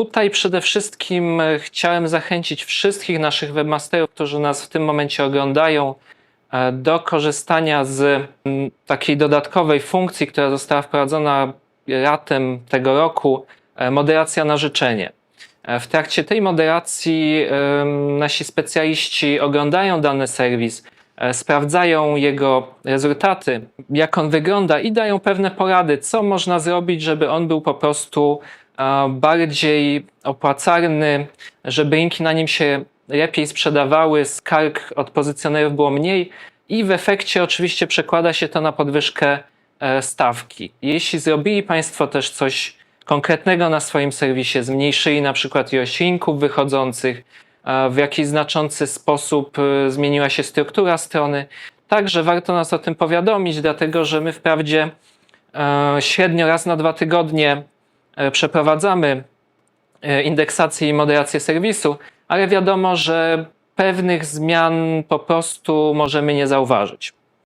Tutaj przede wszystkim e, chciałem zachęcić wszystkich naszych webmasterów, którzy nas w tym momencie oglądają, e, do korzystania z takiej dodatkowej funkcji, która została wprowadzona latem tego roku, e, moderacja na życzenie. W trakcie tej moderacji nasi specjaliści oglądają dany serwis, sprawdzają jego rezultaty, jak on wygląda i dają pewne porady, co można zrobić, żeby on był po prostu e, bardziej opłacalny, żeby linki na nim się lepiej sprzedawały, skarg od pozycjonerów było mniej i w efekcie oczywiście przekłada się to na podwyżkę e, stawki. Jeśli zrobili Państwo też coś konkretnego na swoim serwisie, zmniejszyli na przykład ilość linków wychodzących, e, w jakiś znaczący sposób e, zmieniła się struktura strony, także warto nas o tym powiadomić, dlatego że my wprawdzie e, średnio raz na dwa tygodnie e, przeprowadzamy e, indeksację i moderację serwisu, ale wiadomo, że pewnych zmian po prostu możemy nie zauważyć.